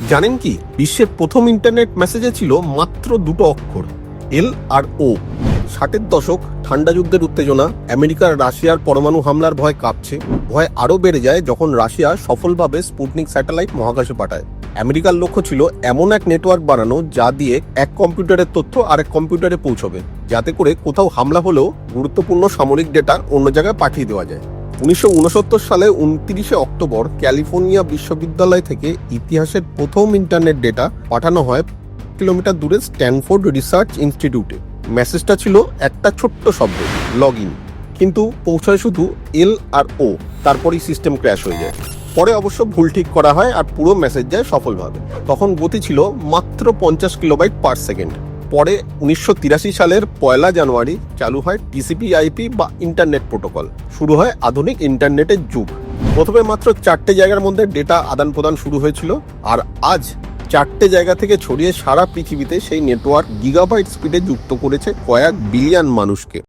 জানেন কি? বিশ্বের প্রথম ইন্টারনেট মেসেজে ছিল মাত্র দুটো অক্ষর এল আর ও ষাটের দশক, ঠান্ডা যুদ্ধের উত্তেজনা, আমেরিকার রাশিয়ার পরমাণু হামলার ভয় কাঁপছে। ভয় আরও বেড়ে যায় যখন রাশিয়া সফলভাবে স্পুটনিক স্যাটেলাইট মহাকাশে পাঠায়। আমেরিকার লক্ষ্য ছিল এমন এক নেটওয়ার্ক বানানো যা দিয়ে এক কম্পিউটারের তথ্য আরেক কম্পিউটারে পৌঁছবে, যাতে করে কোথাও হামলা হলেও গুরুত্বপূর্ণ সামরিক ডেটা অন্য জায়গায় পাঠিয়ে দেওয়া যায়। উনিশশো উনসত্তর সালে উনত্রিশে অক্টোবর ক্যালিফোর্নিয়া বিশ্ববিদ্যালয় থেকে ইতিহাসের প্রথম ইন্টারনেট ডেটা পাঠানো হয় কিলোমিটার দূরে স্ট্যানফোর্ড রিসার্চ ইনস্টিটিউটে। মেসেজটা ছিল একটা ছোট্ট শব্দ লগ ইন কিন্তু পৌঁছায় শুধু এল আর ও, তারপরেই সিস্টেম ক্র্যাশ হয়ে যায়। পরে অবশ্য ভুল ঠিক করা হয় আর পুরো মেসেজ যায় সফলভাবে। তখন গতি ছিল মাত্র পঞ্চাশ কিলোবাইট পার সেকেন্ড। পরে উনিশশো তিরাশি সালের পয়লা জানুয়ারি চালু হয় টিসিপি আইপি বা ইন্টারনেট প্রোটোকল। শুরু হয় আধুনিক ইন্টারনেটের যুগ। প্রথমে মাত্র চারটে জায়গার মধ্যে ডেটা আদান প্রদান শুরু হয়েছিল আর আজ চারটে জায়গা থেকে ছড়িয়ে সারা পৃথিবীতে সেই নেটওয়ার্ক গিগাবাইট স্পিডে যুক্ত করেছে কয়েক বিলিয়ন মানুষকে।